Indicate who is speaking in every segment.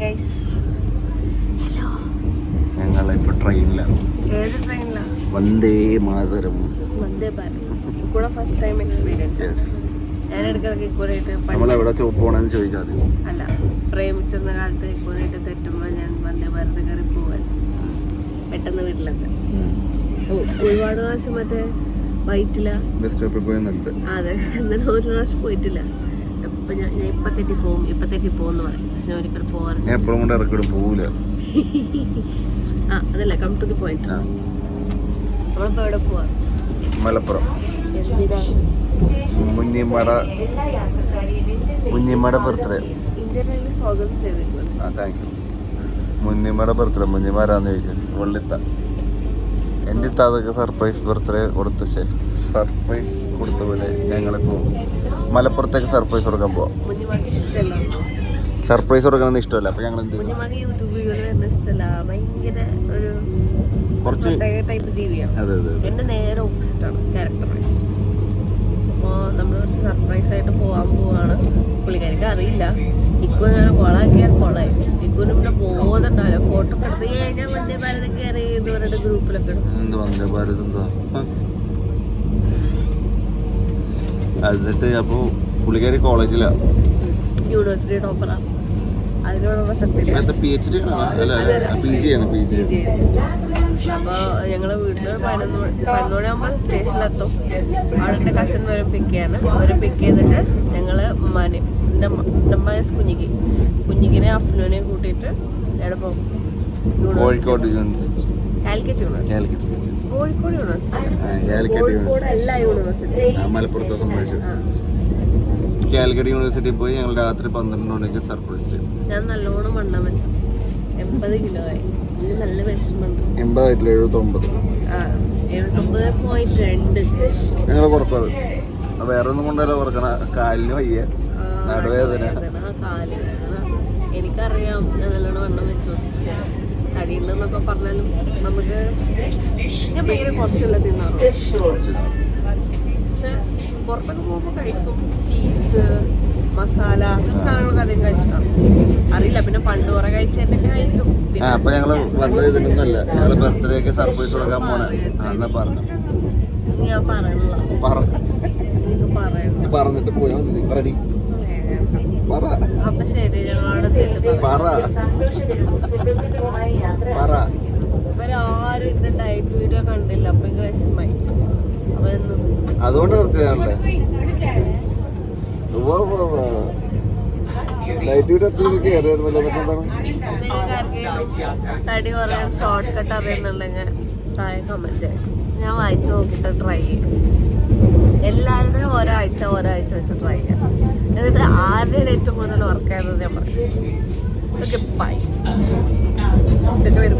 Speaker 1: Guys hello
Speaker 2: ഇപ്പൊ ട്രെയിനിലാണ്
Speaker 1: ഏത് ട്രെയിനിലാണ്
Speaker 2: വന്ദേ മാതരം.
Speaker 1: വന്ദേ ഭാരത്. കൂടെ ഫസ്റ്റ് ടൈം എക്സ്പീരിയൻസ് ഞാൻ ഇടയ്ക്കിടയ്ക്ക് ഇക്കൂറായിട്ട്
Speaker 2: നമ്മൾ എവിടെ പോണെന്ന് ചോദിക്കാതെ.
Speaker 1: അല്ല പ്രേമിച്ചിരുന്ന കാലത്ത് ഇക്കൂറായിട്ട് തെറ്റുമ്പോൾ ഞാൻ വന്ദേ ഭാരത് കയറി പോവാൻ പെട്ടെന്ന് വീട്ടിലെത്താൻ. ഒ- ഒരുപാട് പ്രാവശ്യം മറ്റേ വൈറ്റില.
Speaker 2: ബസ് സ്റ്റോപ്പിൽ പോയി
Speaker 1: അതെ എന്നാലും ഒരു പ്രാവശ്യം പോയിട്ടില്ല. ഇപ്പൊ ഞാൻ ഇപ്പൊ തെറ്റി പോവും ഇപ്പൊ തെറ്റി പോകുന്നു പറയും. പക്ഷെ ഞാൻ ഒരിക്കലും പോകാറില്ല
Speaker 2: ഞാൻ എപ്പോഴും കൊണ്ട് പോവില്ല
Speaker 1: ആ അതല്ല കം ടു ദി പോയിന്റ്
Speaker 2: ആ,
Speaker 1: നമ്മളിപ്പോ എവിടെ പോവാ?
Speaker 2: മലപ്പുറം.
Speaker 1: എന്തിനാ?
Speaker 2: മുന്നിമട മുന്നിമട ബർത്ത്ഡേ.
Speaker 1: ഇന്ത്യൻ റെയിൽവേ സ്വാഗതം ചെയ്തിട്ടുണ്ട്
Speaker 2: ആ താങ്ക് യു മുന്നിമട ബർത്ത്ഡേ മുന്നിമാരാന്ന് ചോദിക്കും. വെള്ളിത്ത. എന്റെ ഇത്ത സർപ്രൈസ് ബർത്ത്ഡേ കൊടുത്തേ സർപ്രൈസ് കൊടുത്ത പോലെ ഞങ്ങളിപ്പോൾ മലപ്പുറത്തേക്ക് സർപ്രൈസ് കൊടുക്കാൻ പോവാം. സർപ്രൈസ് കൊടുക്കണമെന്ന് ഇഷ്ടമല്ല. അപ്പൊ ഞങ്ങൾ എന്ത് കുറച്ച് അതെ അതെ
Speaker 1: നേരെ ഓപ്പോസിറ്റാണ് ക്യാരക്ടർ വൈസ് അപ്പോൾ നമ്മൾ കുറച്ച് സർപ്രൈസ് ആയിട്ട് പോകാൻ പോവാണ് പുള്ളിക്കാരിക്ക് അറിയില്ല. ഇക്കു ഞാൻ കൊളാക്കിയാൽ കൊളായി. ഇക്കുവിന് പിന്നെ ബോധമുണ്ടാവില്ല. ഫോട്ടോ എടുത്ത് കഴിഞ്ഞാൽ വന്ദേ ഭാരത് കയറി എന്ന് പറഞ്ഞിട്ട് ഗ്രൂപ്പിലൊക്കെ ഇടും.
Speaker 2: എന്ത് വന്ദേ ഭാരത് എന്താ? എന്നിട്ട് അപ്പോൾ പുള്ളിക്കാരി കോളേജിലാണ്
Speaker 1: യൂണിവേഴ്സിറ്റി ടോപ്പറാണ്
Speaker 2: പി എച്ച് ഡി അല്ല പി ജി ആണ് പി ജി
Speaker 1: അപ്പോൾ ഞങ്ങൾ വീട്ടിൽ പതിനൊന്ന് പതിനൊന്ന് മണിയാകുമ്പോൾ സ്റ്റേഷനിലെത്തും. അവിടെ എന്റെ കസിൻ വരെ പിക്ക് ചെയ്യാൻ അവരെ പിക്ക് ചെയ്തിട്ട് ഞങ്ങൾ ഉമ്മാനെ എന്റെ എന്റെ അമ്മ കുഞ്ഞിക്ക് കുഞ്ഞിക്കിനെ അഫ്നുവിനെ കൂട്ടിയിട്ട് എവിടെ പോകും?
Speaker 2: Kozhikode
Speaker 1: Calicut university Kozhikode university.
Speaker 2: മലപ്പുറത്തെ സംബന്ധിച്ചു. കാലിക്കറ്റ് യൂണിവേഴ്സിറ്റി പോയി ഞങ്ങൾ രാത്രി പന്ത്രണ്ട് മണിക്ക് സർപ്രൈസ് ചെയ്തു.
Speaker 1: ഞാൻ നല്ലോണം വണ്ണം വെച്ചു. എൺപത് കിലോ ആയി. നല്ല വിഷമമുണ്ട്
Speaker 2: എൺപതായിട്ടില്ല എഴുപത്തൊമ്പത്.
Speaker 1: ആ എഴുപത്തൊമ്പത് പോയിന്റ് രണ്ട്.
Speaker 2: ഞങ്ങൾ കുറപ്പത്. വേറെ ഒന്നും കൊണ്ടല്ല കുറക്കണ കാലിന് വയ്യ. നടുവേദന.
Speaker 1: എനിക്കറിയാം ഞാൻ നല്ലോണം വണ്ണം വെച്ചു. പക്ഷെ തടിയുണ്ടെന്നൊക്കെ പറഞ്ഞാലും നമുക്ക് ഞാൻ ഭയങ്കര
Speaker 2: കുറച്ചുള്ള നാൾ.
Speaker 1: പക്ഷെ പുറത്തൊക്കെ പോകുമ്പോൾ കഴിക്കും. ചീസ് മസാല സാധനങ്ങളൊക്കെ അധികം കഴിച്ചിട്ടാണ്. അറിയില്ല പിന്നെ പണ്ട് കുറെ കഴിച്ചതിന്റെ ആയിരിക്കും.
Speaker 2: അപ്പൊ ഞങ്ങൾ വന്നത് ഇതിനൊന്നുമല്ല. ഞങ്ങൾ ബർത്ത്ഡേക്ക് സർപ്രൈസ് കൊടുക്കാൻ പോണേ. എന്നാ പറഞ്ഞു
Speaker 1: ഞാൻ പറയണല്ലോ
Speaker 2: പറഞ്ഞിട്ട് പോയാ മതി. റെഡി പറ.
Speaker 1: അപ്പൊ ശരി ഞങ്ങളവിടെ
Speaker 2: പറ. പറ.
Speaker 1: ഇവരാരും എന്റെ ഡയറ്റ് വീഡിയോ കണ്ടില്ല. അപ്പൊ എനിക്ക് വിഷമായി. അപ്പൊ
Speaker 2: അതുകൊണ്ട് നിർത്തിയതാണല്ലേ? ലൈറ്റ് വീട് അത്യാവശ്യം കയറിയായിരുന്നല്ലോ അതൊക്കെ എന്താണ്?
Speaker 1: തടി കുറയാൻ ഷോർട്ട് കട്ട് അറിയുന്നുണ്ടെങ്കിൽ താഴെ കമന്റ് ഞാൻ വായിച്ചു നോക്കിട്ട് ട്രൈ ചെയ്യും. എല്ലാവരുടെയും ഒരാഴ്ച ഒരാഴ്ച വെച്ച് ട്രൈ ചെയ്യാം. എന്നിട്ട് ആരുടെ ഏറ്റവും കൂടുതൽ വർക്ക് ആയത് ഞാൻ പറയും. ഇതൊക്കെ ബൈ ഫുഡൊക്കെ വരും.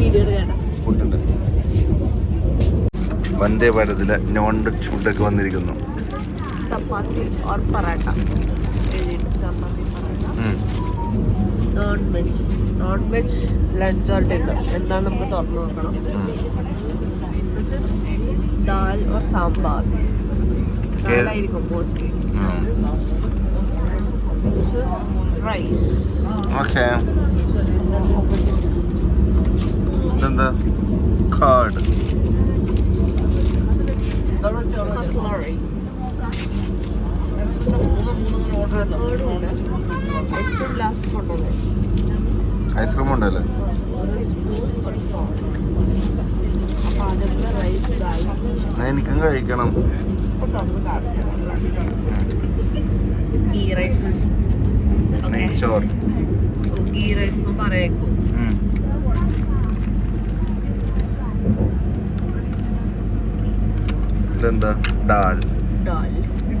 Speaker 1: വീഡിയോ കാണാം.
Speaker 2: ഫുഡുണ്ട് വന്ദേ ഭാരതിലെ നോൺ വെജ് ഫുഡൊക്കെ വന്നിരിക്കുന്നു.
Speaker 1: Chapati or parotta. Chapati parotta. Non veg non veg lunch or dinner എന്താ നമുക്ക് തുറന്നു നോക്കണം. Dal or sambar. ദാലായിരിക്കും mostly. This is rice
Speaker 2: okay ഇതെന്താ കാർഡ്
Speaker 1: കട്ട്ലറി ഐസ്ക്രീം
Speaker 2: ഉണ്ടല്ലേ? എനിക്കും കഴിക്കണം.
Speaker 1: ഗീ റൈസ്
Speaker 2: നെയ്ച്ചോർ
Speaker 1: ഗീ റൈസ് പറയേക്കും.
Speaker 2: ഉം. ഇതെന്താ? ഡാൽ.
Speaker 1: ഡാൽ.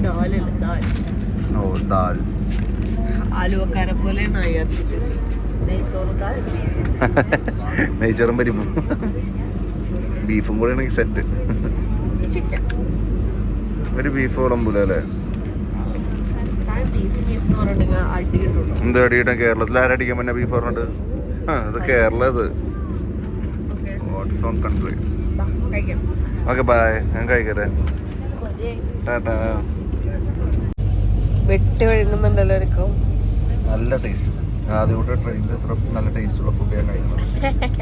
Speaker 1: ഡാലല്ല ദാൽ
Speaker 2: ഓ
Speaker 1: ആലുവക്കാരെ പോലെ സിറ്റി സി നെയ്ച്ചോറ്
Speaker 2: നെയ്ച്ചോറും പരിപ്പും. ബീഫും കൂടെ ആണെങ്കിൽ സെറ്റ് ഒരു ബീഫ് വിളമ്പൂല അല്ലേ
Speaker 1: ബീഫ് ബീഫ് എന്ന് പറഞ്ഞിട്ടുണ്ടെങ്കിൽ അടി കിട്ടുള്ളൂ
Speaker 2: എന്ത് അടിയിട്ടാ കേരളത്തിൽ? ആരടിക്കാൻ പറ്റുന്ന ബീഫ് പറഞ്ഞിട്ട്? ആ ഇത് കേരള ഇത്.
Speaker 1: Okay
Speaker 2: what's on country okay bye ഞാൻ കഴിക്കട്ടെ. ടാറ്റാ.
Speaker 1: വെട്ടി വഴുങ്ങുന്നുണ്ടല്ലോ എനിക്കും.
Speaker 2: നല്ല ടേസ്റ്റ് ആദ്യമായിട്ട് ട്രെയിനിൽ ഇത്ര നല്ല ടേസ്റ്റുള്ള ഫുഡ് ഞാൻ കഴിക്കണം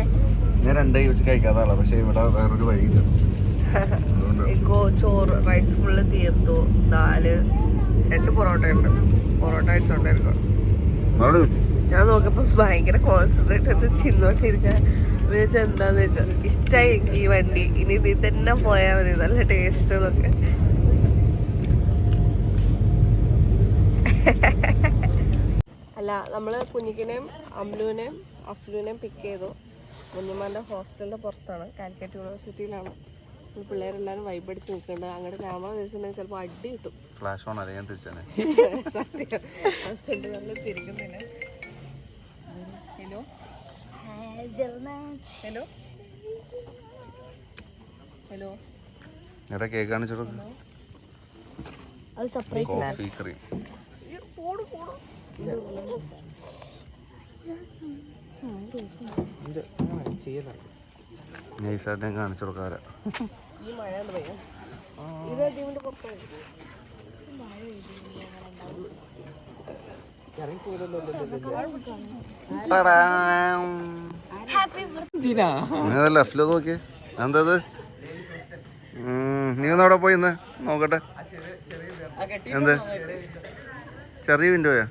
Speaker 2: ഞാൻ രണ്ടേ വെച്ച് കഴിക്കാത്ത ആളാണ് പക്ഷേ ഇവിടെ വേറൊരു വഴിയില്ല.
Speaker 1: ചോറ് റൈസ് ഫുള്ള് തീർത്തു ദാൽ രണ്ട് പൊറോട്ട ഉണ്ട്. പൊറോട്ട
Speaker 2: അവിടെ
Speaker 1: ഞാൻ നോക്കിയപ്പോ ഭയങ്കര കോൺസെൻട്രേറ്റ് ചെയ്ത് തിന്നോണ്ടിരിക്കാൻ വിചാരിച്ച എന്താന്ന് വെച്ചാൽ ഇഷ്ടമായി എനിക്ക് ഈ വണ്ടി. ഇനി ഇതിൽ തന്നെ പോയാൽ മതി. നല്ല ടേസ്റ്റ് എന്നൊക്കെ. അല്ല നമ്മൾ കുഞ്ഞിക്കിനെയും അമ്ലുവിനെയും അഫ്ലുവിനെയും പിക്ക് ചെയ്തു. കുഞ്ഞുമാന്റെ ഹോസ്റ്റലിന്റെ പുറത്താണ്. കാലിക്കറ്റ് യൂണിവേഴ്സിറ്റിയിലാണ് ഈ പിള്ളേരെല്ലാവരും വൈബടിച്ച് നിൽക്കുന്നുണ്ട്. അങ്ങോട്ട് ക്യാമറ വെച്ചിട്ടുണ്ടെങ്കിൽ ചിലപ്പോൾ അടി കിട്ടും.
Speaker 2: ഫ്ലാഷ് ഓൺ അറിയാൻ തിരിച്ചാണ്
Speaker 1: സത്യം. അതുകൊണ്ട് നമ്മൾ തിരിക്കുന്നില്ല ഹലോ? ഹലോ? ഹലോ?
Speaker 2: എടാ കേക്ക് കാണിച്ചു കൊടുക്കും
Speaker 1: അത് സർപ്രൈസ്
Speaker 2: കോഫി ക്രീം.
Speaker 1: പോടും പോടും.
Speaker 2: നൈസായിട്ട് ഞാൻ കാണിച്ചു കൊടുക്കാറ്
Speaker 1: ഈ മഴ ഇത് ടീമിന്റെ പുറത്തായി
Speaker 2: ലെഫ്റ്റിൽ നോക്കിയേ. എന്തത്? നീ ഒന്ന് അവിടെ പോയി ഇന്ന് നോക്കട്ടെ. എന്ത്? ചെറിയ വിൻഡോയാ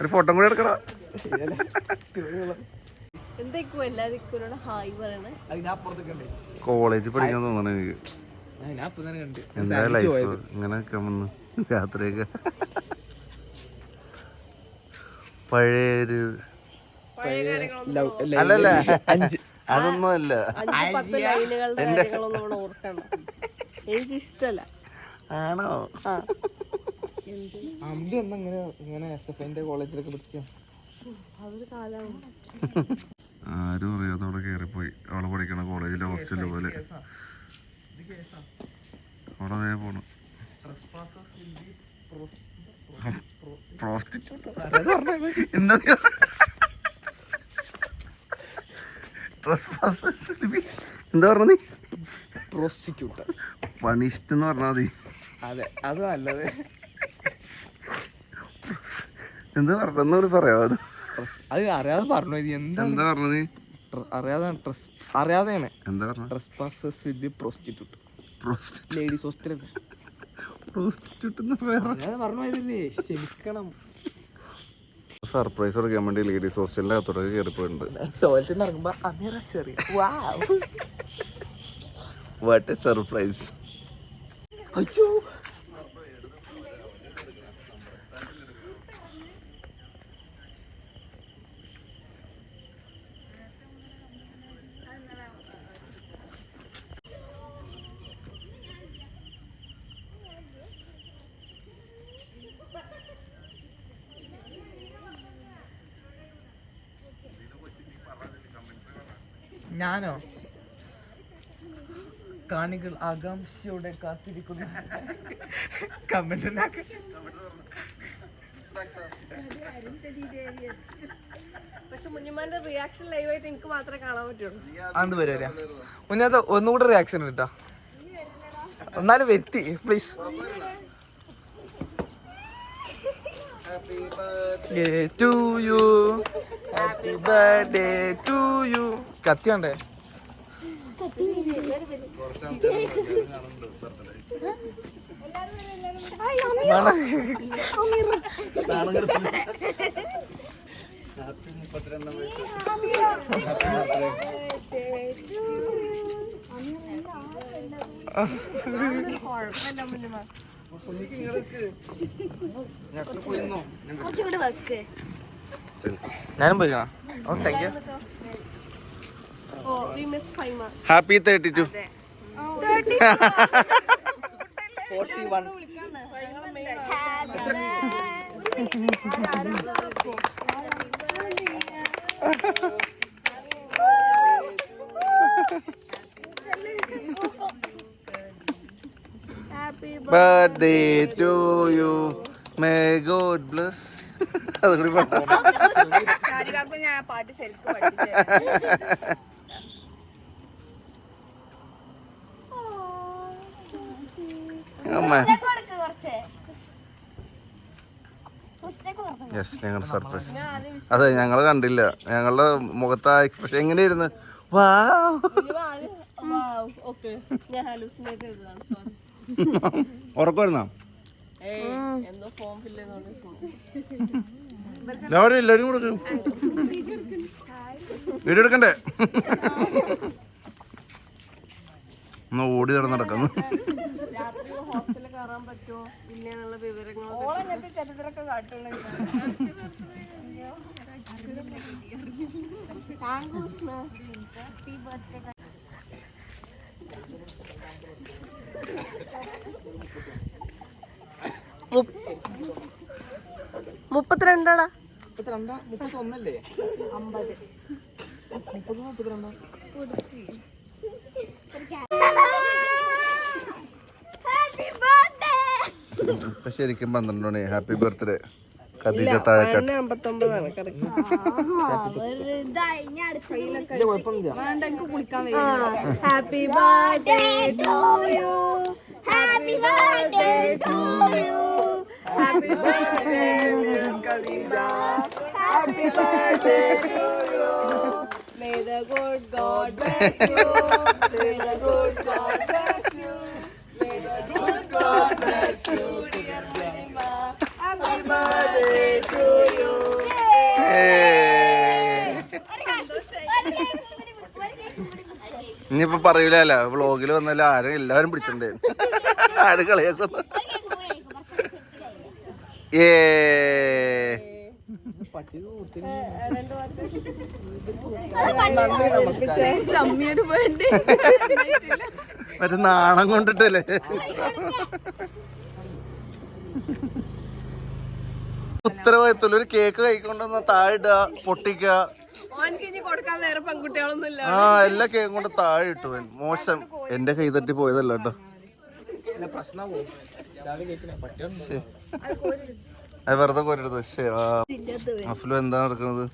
Speaker 2: ഒരു ഫോട്ടോ കൂടെ എടുക്കടാ.
Speaker 1: എന്തൊക്കെയോ എല്ലാ ദിക്കൂരോട് ഹായ് പറയണേ.
Speaker 2: കോളേജിൽ പഠിക്കാൻ തോന്നണ എനിക്ക്. എന്താ ലൈഫ് ഇങ്ങനെ വന്ന് രാത്രിയൊക്കെ. പഴയൊരു അല്ലല്ല. അതൊന്നും അല്ല
Speaker 1: എനിക്ക് ഇഷ്ടല്ല
Speaker 2: ആണോ?
Speaker 3: അമ്പി എന്നാ ഇങ്ങനെ ഇങ്ങനെ എസ് എഫ് കോളേജിലൊക്കെ പഠിച്ചു?
Speaker 1: അതൊരു കാലമാണ്
Speaker 2: ആരും അറിയാതെ അവിടെ കയറിപ്പോയി അവിടെ പഠിക്കണ കോളേജിലെ ഹോസ്റ്റലിൽ പോലെ. അവിടെ അതേ പോണു. എന്താ പറഞ്ഞത് പറഞ്ഞ
Speaker 3: പ്രോസിക്യൂട്ടർ
Speaker 2: പണിഷ്ട് എന്ന് പറഞ്ഞാൽ മതി.
Speaker 3: അതെ അത് നല്ലത്.
Speaker 2: എന്താ പറഞ്ഞെന്നോട് അത്?
Speaker 3: അത് അറിയാതെ പറഞ്ഞു എന്താ?
Speaker 2: എന്താ പറഞ്ഞത്? നീ
Speaker 3: ഡ്രസ് അറിയാതെയാണ്.
Speaker 2: എന്താ പറഞ്ഞ?
Speaker 3: Dress passes with prostitute ladies ഹോസ്റ്റലൊക്കെ
Speaker 2: prostitute
Speaker 3: പറഞ്ഞു പോയതല്ലേ ക്ഷമിക്കണം.
Speaker 2: സർപ്രൈസ് കൊടുക്കാൻ വേണ്ടി ലേഡീസ് ഹോസ്റ്റലിന്റെ അകത്തോടൊക്കെ കയറിപ്പോയിട്ടുണ്ട്
Speaker 3: ടോയ്ലറ്റിൽ നിന്ന് ഇറങ്ങുമ്പോ Ameera Sherry
Speaker 2: what a surprise
Speaker 3: അയ്യോ. ഞാനോ? കാണികൾ ആകാംക്ഷയോടെ കാത്തിരിക്കുന്നു. കമന്റ്
Speaker 1: പക്ഷെ റിയാക്ഷൻ ലൈവായിട്ട് എനിക്ക് മാത്രമേ കാണാൻ പറ്റുള്ളൂ.
Speaker 3: അത് വരാ മുന്നത്തെ ഒന്നുകൂടെ റിയാക്ഷൻ കിട്ടാ എന്നാലും വരുത്തി please to you happy birthday to you കത്തിയുണ്ടേ?
Speaker 1: കുഴപ്പമില്ല മുഞ്ഞുമ
Speaker 3: ഞാനും പോയിക്കണോ? ഓ thank you
Speaker 1: oh we miss Faima
Speaker 2: happy thirty two
Speaker 3: forty one
Speaker 1: happy
Speaker 2: birthday to you may God bless അതുകൂടി
Speaker 1: പാട്ട് ശരിക്കും പഠിപ്പിച്ചു
Speaker 2: അമ്മ.
Speaker 4: കൊടുക്ക് കുറച്ച്. ക്രിസ്റ്റൊക്കെ കൊടുക്ക്.
Speaker 2: യെസ് ഞങ്ങളുടെ സർപ്രൈസ് അതെ ഞങ്ങൾ കണ്ടില്ല. ഞങ്ങളുടെ മുഖത്ത് ആ എക്സ്പ്രഷൻ എങ്ങനെയായിരുന്നു വാ
Speaker 1: ഓക്കെ. ഞാൻ ഹാലൂസിനേറ്റ് ചെയ്തതാണ് സോറി
Speaker 2: ഉറക്കമായിരുന്നോ?
Speaker 1: ഏയ് എന്തോ ഫോം ഫില്ല് ചെയ്തോണ്ടിരിക്കുന്നു
Speaker 2: ഞാൻ എല്ലാവരും കൊടുക്കും. വീഡിയോ എടുക്കണ്ടേ? ഒന്ന് ഓടി നടന്ന് നടക്കുന്നു.
Speaker 1: രാത്രി മുപ്പത്തിരണ്ടാടാ?
Speaker 3: മുപ്പത്തിരണ്ടാ? മുപ്പത്തൊന്നല്ലേ? അമ്പത്. മുപ്പത് മുപ്പത്തിരണ്ടാ.
Speaker 2: ഇപ്പൊ ശരിക്കും പന്ത്രണ്ട് മണി. Happy birthday Khadeeja Thazhekkat
Speaker 1: happy birthday
Speaker 4: to you.
Speaker 2: ഇനിയിപ്പൊ പറയൂലല്ലോ വ്ളോഗിൽ വന്നാലും ആരും എല്ലാവരും പിടിച്ചിട്ടുണ്ട് ആരും കളിയാക്കുന്നു. ഏ. മറ്റേ നാണം കൊണ്ടിട്ടല്ലേ? ഉത്തരവാദിത്തം ഒരു കേക്ക് കഴിക്കൊണ്ടുവന്ന
Speaker 1: താഴെ പൊട്ടിക്ക
Speaker 2: ആ എല്ലാ കേക്കും കൊണ്ട് താഴെ ഇട്ടു മോശം. എന്റെ കൈ തട്ടി പോയതല്ലോ കേട്ടോ.
Speaker 3: പ്രശ്നമാവും.
Speaker 2: അത് വെറുതെ കോരെടുത്തു പക്ഷേ അഫ്ലു എന്താ നടക്കുന്നത്?